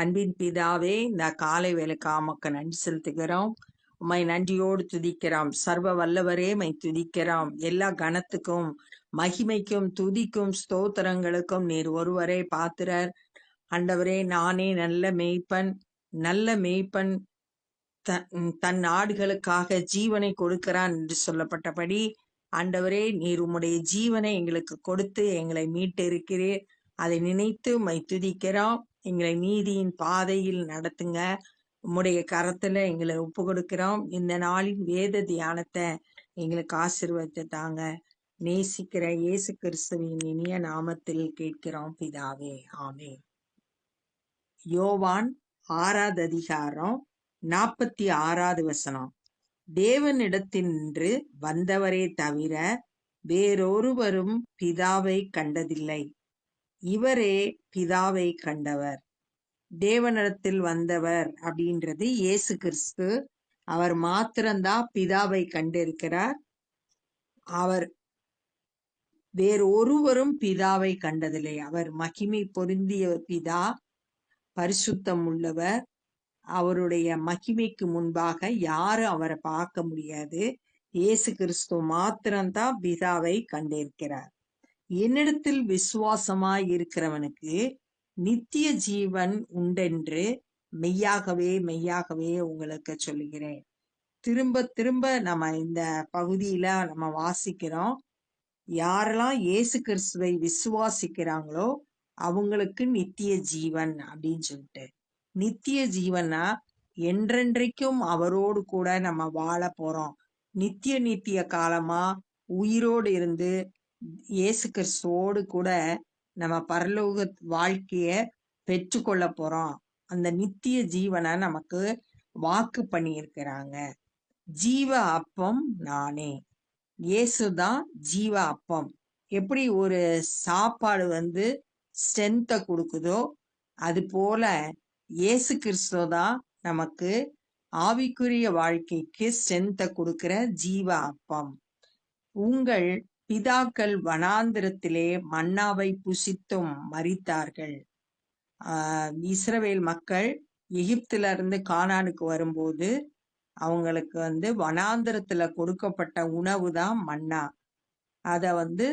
அன்பின் பிதாவே இந்த காலை வேலைக்காக உமக்கு நன்றி செலுத்துகிறோம். உம்மை நன்றியோடு துதிக்கிறோம். சர்வ வல்லவரே மை துதிக்கிறோம். எல்லா கணத்துக்கும் மகிமைக்கும் துதிக்கும் ஸ்தோத்திரங்களுக்கும் நீர் ஒருவரே பாத்திரர். அண்டவரே நானே நல்ல மெய்ப்பன். நல்ல மெய்ப்பன். தன் தன் ஆடுகளுக்காக ஜீவனை கொடுக்கிறான் என்று சொல்லப்பட்டபடி ஆண்டவரே நீர் உம்முடைய ஜீவனை எங்களுக்கு கொடுத்து எங்களை மீட்டு இருக்கிறீர் அதை நினைத்து மை துதிக்கிறோம். எங்களை நீதியின் பாதையில் நடத்துங்க. உம்முடைய கரத்துல எங்களை ஒப்பு கொடுக்கிறோம். இந்த நாளின் வேத தியானத்தை எங்களுக்கு ஆசிர்வத்தை தாங்க. நேசிக்கிற இயேசு கிறிஸ்துவின் இனிய நாமத்தில் கேட்கிறோம் பிதாவே. ஆமே யோவான் ஆறாவது அதிகாரம் நாற்பத்தி ஆறாவது வசனம். தேவனிடத்தினின்று வந்தவரே தவிர வேறொருவரும் பிதாவை கண்டதில்லை. இவரே பிதாவை கண்டவர். தேவனிடத்தில் வந்தவர் அப்படின்றது இயேசு கிறிஸ்து. அவர் மாத்திரம்தான் பிதாவை கண்டிருக்கிறார். அவர் வேறு ஒருவரும் பிதாவை கண்டதில்லை. அவர் மகிமை பொருந்திய பிதா பரிசுத்தம் உள்ளவர். அவருடைய மகிமைக்கு முன்பாக யாரும் அவரை பார்க்க முடியாது. இயேசு கிறிஸ்து மாத்திரம்தான் பிதாவை கண்டிருக்கிறார். என்னிடத்தில் விசுவாசமாய் இருக்கிறவனுக்கு நித்திய ஜீவன் உண்டென்று மெய்யாகவே மெய்யாகவே உங்களுக்கு சொல்லுகிறேன். திரும்ப திரும்ப நம்ம இந்த பகுதியில நம்ம வாசிக்கிறோம். யாரெல்லாம் இயேசு கிறிஸ்துவை விசுவாசிக்கிறாங்களோ அவங்களுக்கு நித்திய ஜீவன் அப்படின்னு சொல்லிட்டு. நித்திய ஜீவனா என்றென்றைக்கும் அவரோடு கூட நம்ம வாழ போறோம். நித்திய நித்திய காலமா உயிரோடு இருந்து இயேசு கிறிஸ்துவோடு கூட நம்ம பரலோக வாழ்க்கைய பெற்றுக்கொள்ள போறோம். அந்த நித்திய ஜீவனை நமக்கு வாக்கு பண்ணியிருக்கிறாங்க. ஜீவ அப்பம் நானே. இயேசுதான் ஜீவ அப்பம். எப்படி ஒரு சாப்பாடு வந்து ஸ்ட்ரென்த்தை கொடுக்குதோ அது போல இயேசு கிறிஸ்து தான் நமக்கு ஆவிக்குரிய வாழ்க்கைக்கு ஸ்ட்ரென்த்தை கொடுக்கிற ஜீவ அப்பம். உங்கள் பிதாக்கள் வனாந்திரத்திலே மன்னாவை புசித்தும் மறித்தார்கள் ஆஹ் இஸ்ரவேல் மக்கள் எகிப்துல இருந்து கானானுக்கு வரும்போது அவங்களுக்கு வந்து வனாந்திரத்துல கொடுக்கப்பட்ட உணவு தான் மன்னா. அத வந்து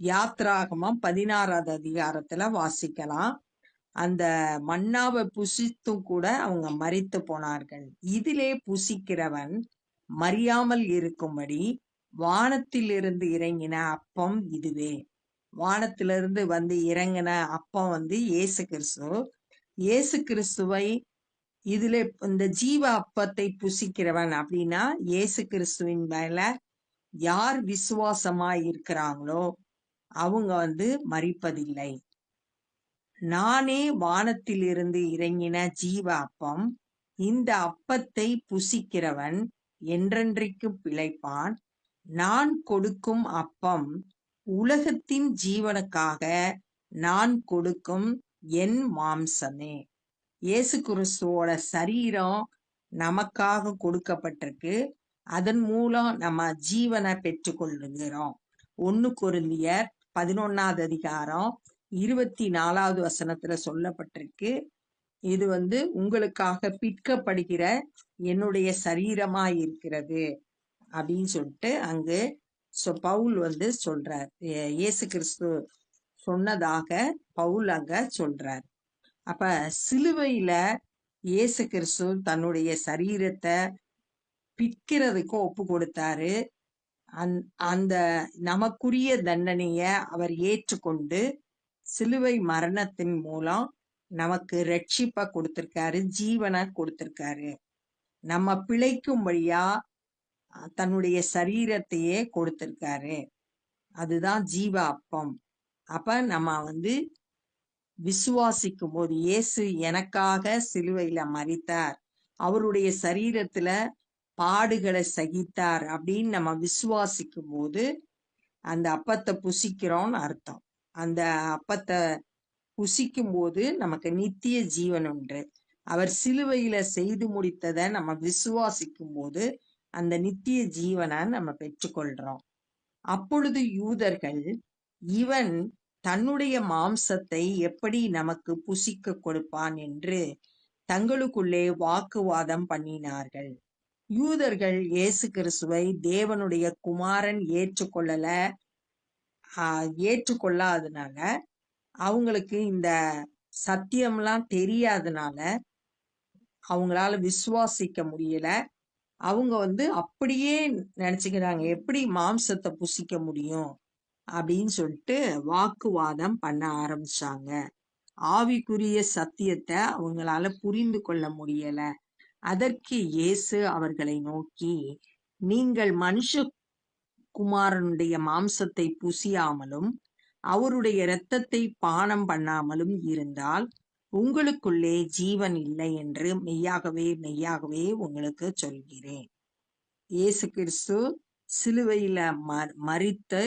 யாத்ராகமம் பதினாறாவது அதிகாரத்துல வாசிக்கலாம். அந்த மன்னாவை புசித்தும் கூட அவங்க மறித்து போனார்கள். இதிலே புசிக்கிறவன் மறியாமல் இருக்கும்படி வானத்திலிருந்து இறங்கின அப்பம் இதுவே. வானத்திலிருந்து வந்து இறங்கின அப்பம் வந்து இயேசு கிறிஸ்து. இயேசு கிறிஸ்துவை இதுல இந்த ஜீவ அப்பத்தை புசிக்கிறவன் அப்படின்னா இயேசு கிறிஸ்துவின் மேல யார் விசுவாசமா இருக்கிறாங்களோ அவங்க வந்து மறிப்பதில்லை நானே வானத்திலிருந்து இறங்கின ஜீவ அப்பம் இந்த அப்பத்தை புசிக்கிறவன் என்றென்றைக்கு பிழைப்பான். நான் கொடுக்கும் அப்பம் உலகத்தின் ஜீவனுக்காக நான் கொடுக்கும் என் மாம்சமே. இயேசு கிறிஸ்துவோட சரீரம் நமக்காக கொடுக்கப்பட்டிருக்கு. அதன் மூலம் நம்ம ஜீவனை பெற்றுக்கொள்ளுகிறோம். ஒன்னு குருந்தியர் பதினொன்னாவது அதிகாரம் இருபத்தி நாலாவது வசனத்துல சொல்லப்பட்டிருக்கு. இது வந்து உங்களுக்காக பிற்கப்படுகிற என்னுடைய சரீரமா இருக்கிறது. அப்படின்னு சொல்லிட்டு அங்கு ஸோ பவுல் வந்து சொல்றார். ஏ- இயேசு கிறிஸ்து சொன்னதாக பவுல் அங்க சொல்றார். அப்ப சிலுவையில இயேசு கிறிஸ்து தன்னுடைய சரீரத்தை பிக்கிறதுக்கு ஒப்பு கொடுத்தாரு. அந் அந்த நமக்குரிய தண்டனைய அவர் ஏற்றுக்கொண்டு சிலுவை மரணத்தின் மூலம் நமக்கு ரட்சிப்பை கொடுத்திருக்காரு ஜீவனை கொடுத்திருக்காரு. நம்ம பிழைக்கும்படியா தன்னுடைய சரீரத்தையே கொடுத்திருக்காரு. அதுதான் ஜீவ அப்பம் அப்ப நம்ம வந்து விசுவாசிக்கும் போது இயேசு எனக்காக சிலுவையில மறித்தார் அவருடைய சரீரத்துல பாடுகளை சகித்தார் அப்படின்னு நம்ம விசுவாசிக்கும் போது அந்த அப்பத்தை புசிக்கிறோம்னு அர்த்தம். அந்த அப்பத்தை புசிக்கும் போது நமக்கு நித்திய ஜீவன் உண்டு. அவர் சிலுவையில செய்து முடித்ததை நம்ம விசுவாசிக்கும் போது அந்த நித்திய ஜீவனை நம்ம பெற்றுக்கொள்றோம். அப்பொழுது யூதர்கள் இவன் தன்னுடைய மாம்சத்தை எப்படி நமக்கு புசிக்க கொடுப்பான் என்று தங்களுக்குள்ளே வாக்குவாதம் பண்ணினார்கள். யூதர்கள் இயேசு கிறிஸ்துவை தேவனுடைய குமாரன் ஏற்றுக்கொள்ளல ஆஹ் ஏற்றுக்கொள்ளாதனால அவங்களுக்கு இந்த சத்தியம்லாம் தெரியாதனால அவங்களால விசுவாசிக்க முடியல. அவங்க வந்து அப்படியே நினச்சிக்கிறாங்க. எப்படி மாம்சத்தை புசிக்க முடியும்? அப்படின்னு சொல்லிட்டு வாக்குவாதம் பண்ண ஆரம்பிச்சாங்க. ஆவிக்குரிய சத்தியத்தை அவங்களால புரிந்து கொள்ள முடியல. அதற்கு இயேசு அவர்களை நோக்கி நீங்கள் மனுஷ குமாரனுடைய மாம்சத்தை புசியாமலும் அவருடைய இரத்தத்தை பானம் பண்ணாமலும் இருந்தால் உங்களுக்குள்ளே ஜீவன் இல்லை என்று மெய்யாகவே மெய்யாகவே உங்களுக்கு சொல்கிறேன். இயேசு கிறிஸ்து சிலுவையில மறித்து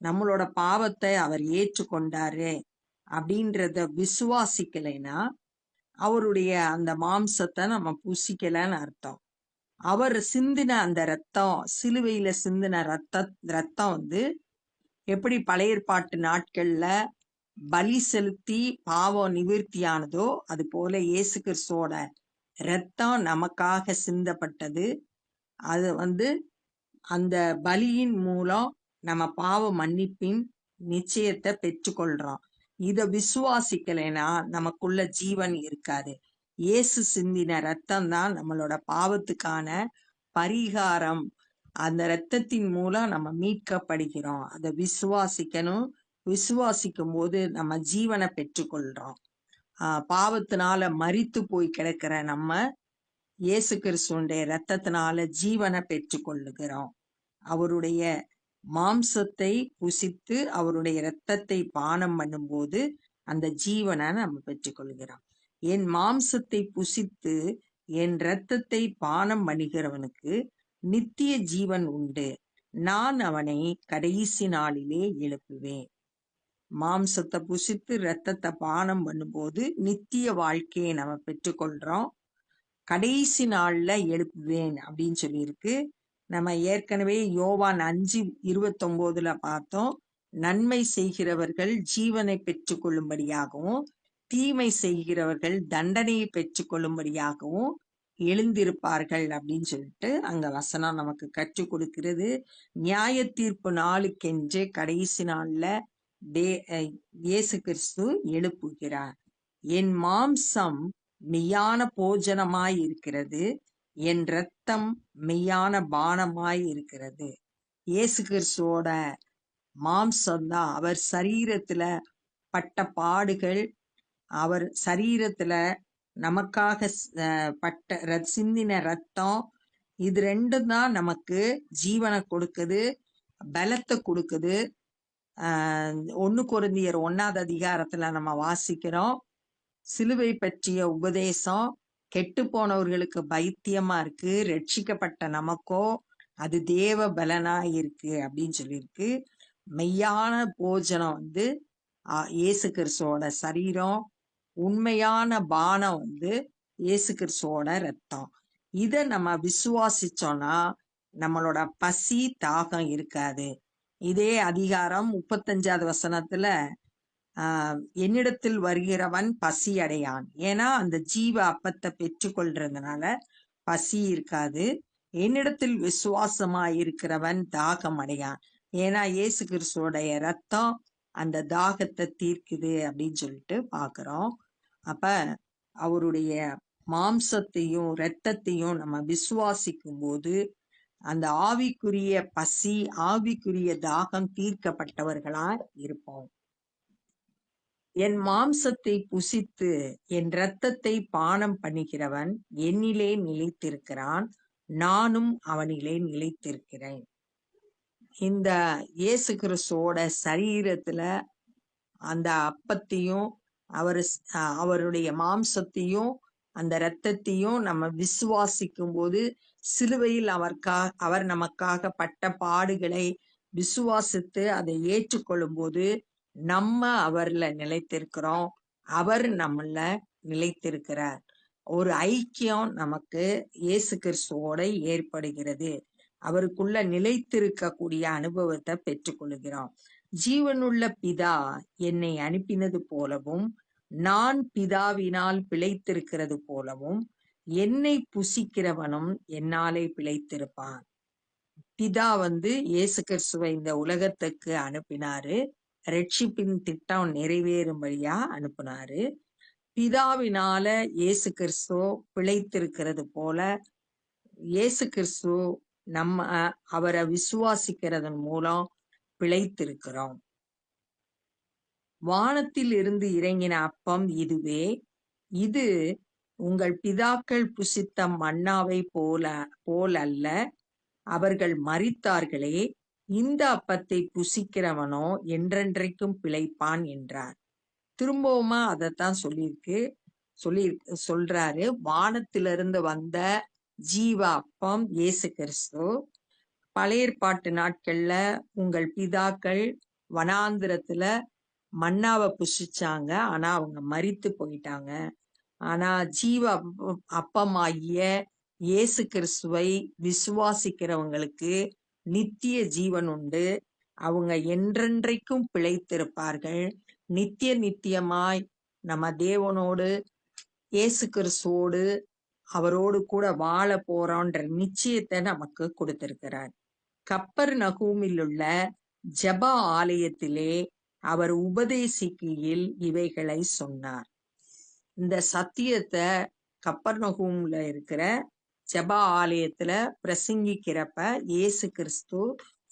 நம்மளோட பாவத்தை அவர் ஏற்றுக்கொண்டாரு அப்படின்றத விசுவாசிக்கலைன்னா அவருடைய அந்த மாம்சத்தை நம்ம பூசிக்கலன்னு அர்த்தம். அவர் சிந்தின அந்த ரத்தம் சிலுவையில சிந்தின ரத்த ரத்தம் வந்து எப்படி பழைய ஏற்பாட்டு நாட்கள்ல பலி செலுத்தி பாவம் நிவிர்த்தியானதோ அது போல இயேசு கிறிஸ்துவோட ரத்தம் நமக்காக சிந்தப்பட்டது. அது வந்து அந்த பலியின் மூலம் நம்ம பாவ மன்னிப்பின் நிச்சயத்தை பெற்றுக்கொள்றோம். இத விசுவாசிக்கலைன்னா நமக்குள்ள ஜீவன் இருக்காது. இயேசு சிந்தின ரத்தம் தான் நம்மளோட பாவத்துக்கான பரிகாரம். அந்த ரத்தத்தின் மூலம் நம்ம மீட்கப்படுகிறோம். அதை விசுவாசிக்கணும். விசுவாசிக்கும் போது நம்ம ஜீவனை பெற்றுக்கொள்றோம். பாவத்தினால மறித்து போய் கிடக்கிற நம்ம இயேசு கிறிஸ்துடைய ரத்தத்தினால ஜீவனை பெற்றுக்கொள்ளுகிறோம். அவருடைய மாம்சத்தை புசித்து அவருடைய இரத்தத்தை பானம் பண்ணும்போது அந்த ஜீவனை நம்ம பெற்றுக்கொள்கிறோம். என் மாம்சத்தை புசித்து என் இரத்தத்தை பானம் பண்ணுகிறவனுக்கு நித்திய ஜீவன் உண்டு. நான் அவனை கடைசி நாளிலே எழுப்புவேன். மாம்சத்தை புசித்து இரத்தத்தை பானம் பண்ணும்போது நித்திய வாழ்க்கையை நம்ம பெற்றுக்கொள்றோம். கடைசி நாள்ல எழுப்புவேன் அப்படின்னு சொல்லியிருக்கு. நம்ம ஏற்கனவே யோவான் அஞ்சு இருபத்தொன்பதுல பார்த்தோம். நன்மை செய்கிறவர்கள் ஜீவனை பெற்றுக்கொள்ளும்படியாகவும் தீமை செய்கிறவர்கள் தண்டனையை பெற்றுக்கொள்ளும்படியாகவும் எழுந்திருப்பார்கள் அப்படின்னு சொல்லிட்டு அங்க வசனம் நமக்கு கற்றுக் கொடுக்கிறது. நியாய தீர்ப்பு நாளுக்கென்று கடைசி நாள்ல தே இயேசு கிறிஸ்து எழுப்புகிறார். என் மாம்சம் மெய்யான போஜனமாய் இருக்கிறது என் ரத்தம் மெய்யான பானமாய் இருக்கிறது. இயேசு கிறிஸ்துவோட மாம்சம்தான். அவர் சரீரத்துல பட்ட பாடுகள் அவர் சரீரத்துல நமக்காக பட்ட சிந்தின ரத்தம் இது ரெண்டும் தான் நமக்கு ஜீவனை கொடுக்குது பலத்தை கொடுக்குது ஆஹ் குருந்தியர் ஒன்னாவது அதிகாரத்துல நம்ம வாசிக்கிறோம். சிலுவை பற்றிய உபதேசம். கெட்டு போனவர்களுக்கு பைத்தியமா இருக்கு. ரட்சிக்கப்பட்ட நமக்கோ அது தேவ பலனாயிருக்கு அப்படின்னு சொல்லியிருக்கு. மெய்யான போஜனம் வந்து இயேசு கிறிஸ்துவோட சரீரம். உண்மையான பானம் வந்து இயேசு கிறிஸ்துவோட ரத்தம் இதை நம்ம விசுவாசிச்சோம்னா நம்மளோட பசி தாகம் இருக்காது. இதே அதிகாரம் முப்பத்தஞ்சாவது வசனத்துல ஆஹ் என்னிடத்தில் வருகிறவன் பசி அடையான். ஏன்னா அந்த ஜீவ அப்பத்தை பெற்றுக்கொள்றதுனால பசி இருக்காது. என்னிடத்தில் விசுவாசமா இருக்கிறவன் தாகம் அடையான். ஏன்னா இயேசு கிறிஸ்துவோடைய ரத்தம் அந்த தாகத்தை தீர்க்குது அப்படின்னு சொல்லிட்டு பாக்குறோம் அப்ப அவருடைய மாம்சத்தையும் இரத்தத்தையும் நம்ம விசுவாசிக்கும் போது அந்த ஆவிக்குரிய பசி ஆவிக்குரிய தாகம் தீர்க்கப்பட்டவர்களா இருப்போம். என் மாம்சத்தை புசித்து என் இரத்தத்தை பானம் பண்ணுகிறவன் என்னிலே நிலைத்திருக்கிறான் நானும் அவனிலே நிலைத்திருக்கிறேன். இந்த இயேசு கிறிஸ்துவோட சரீரத்துல அந்த அப்பத்தையும் அவர் அவருடைய மாம்சத்தையும் அந்த இரத்தத்தையும் நம்ம விசுவாசிக்கும் போது சிலுவையில் அவர்கா அவர் நமக்காக பட்ட பாடுகளை விசுவாசித்து அதை ஏற்றுக்கொள்ளும் போது நம்ம அவர்ல நிலைத்திருக்கிறோம். அவர் நம்மள நிலைத்திருக்கிறார். ஒரு ஐக்கியம் நமக்கு இயேசு கிறிஸ்துவோட ஏற்படுகிறது. அவருக்குள்ள நிலைத்திருக்கக்கூடிய அனுபவத்தை பெற்றுக்கொள்கிறோம். ஜீவனுள்ள பிதா என்னை அனுப்பினது போலவும் நான் பிதாவினால் பிழைத்திருக்கிறது போலவும் என்னை புசிக்கிறவனும் என்னாலே பிழைத்திருப்பான். பிதா வந்து இயேசு கிறிஸ்துவை இந்த உலகத்துக்கு அனுப்பினாரு. ரட்சிப்பின் திட்டம் நிறைவேறும்படியா அனுப்பினாரு. பிதாவினால இயேசு கிறிஸ்து பிழைத்திருக்கிறது போல இயேசு கிறிஸ்து நம்ம அவரை விசுவாசிக்கிறதன் மூலம் பிழைத்திருக்கிறோம். வானத்தில் இருந்து இறங்கின அப்பம் இதுவே. இது உங்கள் பிதாக்கள் புசித்த மன்னாவை போல போலல்ல அவர்கள் மறித்தார்களே இந்த அப்பத்தை புசிக்கிறவனோ என்றென்றைக்கும் பிழைப்பான் என்றார். திரும்பவுமா அதைத்தான் சொல்லியிருக்கு சொல்லி சொல்றாரு. வானத்திலிருந்து வந்த ஜீவ அப்பம் இயேசு கிறிஸ்து. பழைய பாட்டு நாட்கள்ல உங்கள் பிதாக்கள் வனாந்திரத்துல மன்னாவை புசிச்சாங்க. ஆனா அவங்க மரித்து போயிட்டாங்க. ஆனா ஜீவ அப்பமாகிய இயேசு கிறிஸ்துவை விசுவாசிக்கிறவங்களுக்கு நித்திய ஜீவன் உண்டு. அவங்க என்றென்றைக்கும் பிழைத்திருப்பார்கள். நித்திய நித்தியமாய் நம்ம தேவனோடு இயேசு கிறிஸ்துவோடு அவரோடு கூட வாழ போறோன்ற நிச்சயத்தை நமக்கு கொடுத்திருக்கிறார். கப்பர் நகூமில் உள்ள ஜெப ஆலயத்திலே அவர் உபதேசிக்கையில் இவைகளை சொன்னார். இந்த சத்தியத்தை கப்பர்நகூம்ல இருக்கிற ஜெப ஆலயத்துல பிரசங்கிக்கிறப்ப இயேசு கிறிஸ்து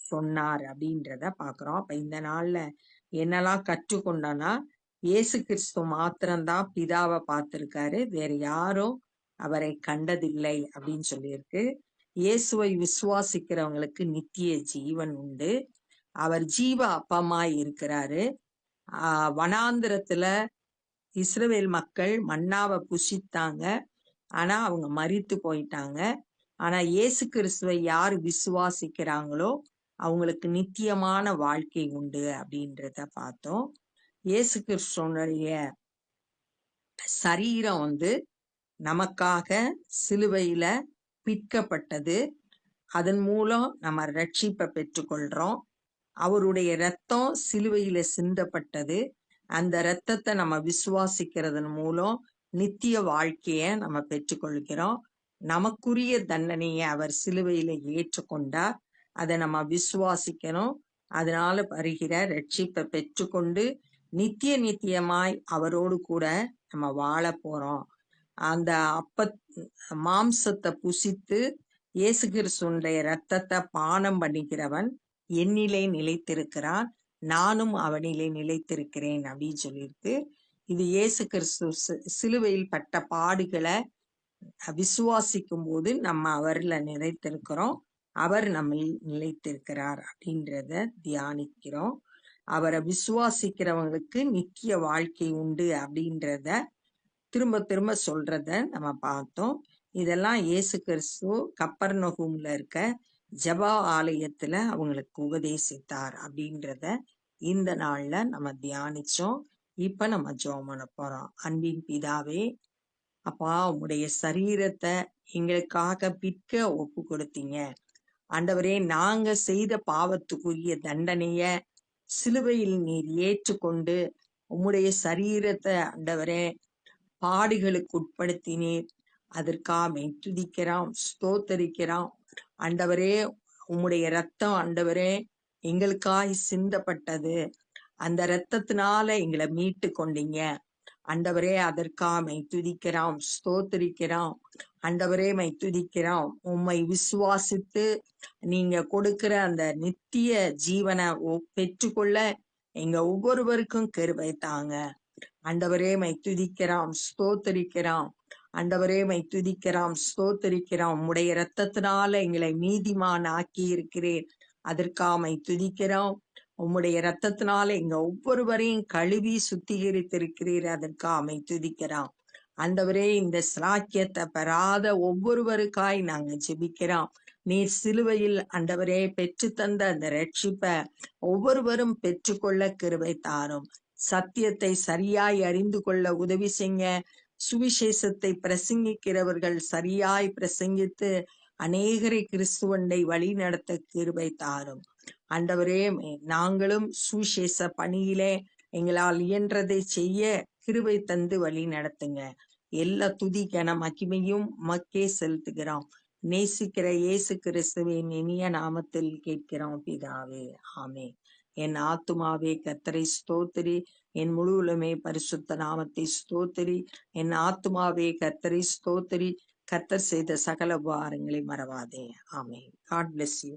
சொன்னார் அப்படின்றத பாக்குறோம். அப்ப இந்த நாள்ல என்னெல்லாம் கற்றுக்கொண்டோம்னா இயேசு கிறிஸ்து மாத்திரம்தான் பிதாவை பார்த்திருக்காரு. வேற யாரும் அவரை கண்டதில்லை அப்படின்னு சொல்லியிருக்கு. இயேசுவை விசுவாசிக்கிறவங்களுக்கு நித்திய ஜீவன் உண்டு. அவர் ஜீவ அப்பமாய் இருக்கிறாரு. ஆஹ் வனாந்திரத்துல இஸ்ரவேல் மக்கள் மன்னாவை புசித்தாங்க. ஆனா அவங்க மறித்து போயிட்டாங்க. ஆனா இயேசு கிறிஸ்துவை யார் விசுவாசிக்கிறாங்களோ அவங்களுக்கு நித்தியமான வாழ்க்கை உண்டு அப்படின்றத பார்த்தோம். இயேசு கிறிஸ்துவனுடைய சரீரம் வந்து நமக்காக சிலுவையில பிற்கப்பட்டது அதன் மூலம் நம்ம ரட்சிப்பை பெற்றுக்கொள்றோம். அவருடைய ரத்தம் சிலுவையில சிந்தப்பட்டது. அந்த ரத்தத்தை நம்ம விசுவாசிக்கிறதன் மூலம் நித்திய வாழ்க்கையை நம்ம பெற்றுக்கொள்கிறோம். நமக்குரிய தண்டனையை அவர் சிலுவையில ஏற்றுக்கொண்டார் அதை நம்ம விசுவாசிக்கணும். அதனால வருகிற ரட்சிப்பை பெற்றுக்கொண்டு நித்திய நித்தியமாய் அவரோடு கூட நம்ம வாழ போறோம். அந்த அப்ப மாம்சத்தை புசித்து இயேசு கிறிஸ்துடைய ரத்தத்தை பானம் பண்ணிக்கிறவன் என்னிலே நிலைத்திருக்கிறான். நானும் அவனிலே நிலைத்திருக்கிறேன் அப்படின்னு சொல்லியிருக்கு இது இயேசு கிறிஸ்து சிலுவையில் பட்ட பாடுகளை விசுவாசிக்கும் போது நம்ம அவர்ல நிலைத்திருக்கிறோம் அவர் நம்மில் நிலைத்திருக்கிறார் அப்படின்றத தியானிக்கிறோம். அவரை விசுவாசிக்கிறவங்களுக்கு நித்திய வாழ்க்கை உண்டு அப்படின்றத திரும்ப திரும்ப சொல்றத நம்ம பார்த்தோம். இதெல்லாம் இயேசு கிறிஸ்து கப்பர்நகூம்ல இருக்க ஜெபா ஆலயத்துல அவங்களுக்கு உபதேசித்தார் அப்படின்றத இந்த நாள்ல நம்ம தியானிச்சோம். இப்ப நம்ம ஜோமன பண்ண போறோம். அன்பின் பிதாவே அப்பா உங்களுடைய சரீரத்தை எங்களுக்காக பிற்க ஒப்பு கொடுத்தீங்க. ஆண்டவரே நாங்க செய்த பாவத்துக்குரிய தண்டனைய சிலுவையில் நீர் ஏற்றுக்கொண்டு உம்முடைய சரீரத்தை ஆண்டவரே பாடுகளுக்கு உட்படுத்தினீர். அதற்காக துதிக்கிறோம் ஸ்தோத்தரிக்கிறோம். ஆண்டவரே உம்முடைய ரத்தம் ஆண்டவரே எங்களுக்காய் சிந்தப்பட்டது. அந்த இரத்தத்தினால எங்களை மீட்டு கொண்டீங்க அண்டவரே அதற்காமை துதிக்கிறோம். ஸ்தோத்திரிக்கிறோம். அண்டவரே மை துதிக்கிறோம். உம்மை விசுவாசித்து நீங்க கொடுக்கிற அந்த நித்திய ஜீவனை பெற்றுக்கொள்ள எங்க ஒவ்வொருவருக்கும் கருவை தாங்க. அண்டவரே மை துதிக்கிறோம். ஸ்தோத்திரிக்கிறோம். அண்டவரே மை துதிக்கிறோம் ஸ்தோத்தரிக்கிறோம். உம்முடைய இரத்தத்தினால எங்களை நீதிமான் ஆக்கி இருக்கிறேன் அதற்காமை துதிக்கிறோம் உம்முடைய இரத்தத்தினால எங்க ஒவ்வொருவரையும் கழுவி சுத்திகரித்திருக்கிறீர். அதற்காமை துதிக்கிறோம் அந்தவரே இந்த சிலாக்கியத்தை பெறாத ஒவ்வொருவருக்காய் நாங்க ஜெபிக்கிறோம். நீர் சிலுவையில் அண்டவரே பெற்று தந்த அந்த ரட்சிப்ப ஒவ்வொருவரும் பெற்றுக்கொள்ள கிருவை தாரும். சத்தியத்தை சரியாய் அறிந்து கொள்ள உதவி செய்ய சுவிசேஷத்தை பிரசங்கிக்கிறவர்கள் சரியாய் பிரசங்கித்து அநேகரை கிறிஸ்துவண்டை வழி நடத்த கிருபை தாரும். ஆண்டவரே நாங்களும் சுவிசேஷ பணியிலே எங்களால் இயன்றதை செய்ய கிருபை தந்து வழி நடத்துங்க. எல்லா துதி கன மகிமையும் மக்கே செலுத்துகிறோம். நேசிக்கிற இயேசு கிறிஸ்துவின் இனிய நாமத்தில் கேட்கிறோம் பிதாவே. ஆமே என் ஆத்துமாவே கத்தரை ஸ்தோத்திரி. என் முழுவலுமே பரிசுத்த நாமத்தை ஸ்தோத்திரி. என் ஆத்துமாவே கத்தரி ஸ்தோத்திரி. கத்தர் செய்த சகல உபகாரங்களை மறவாதே. ஆமே காட் bless யூ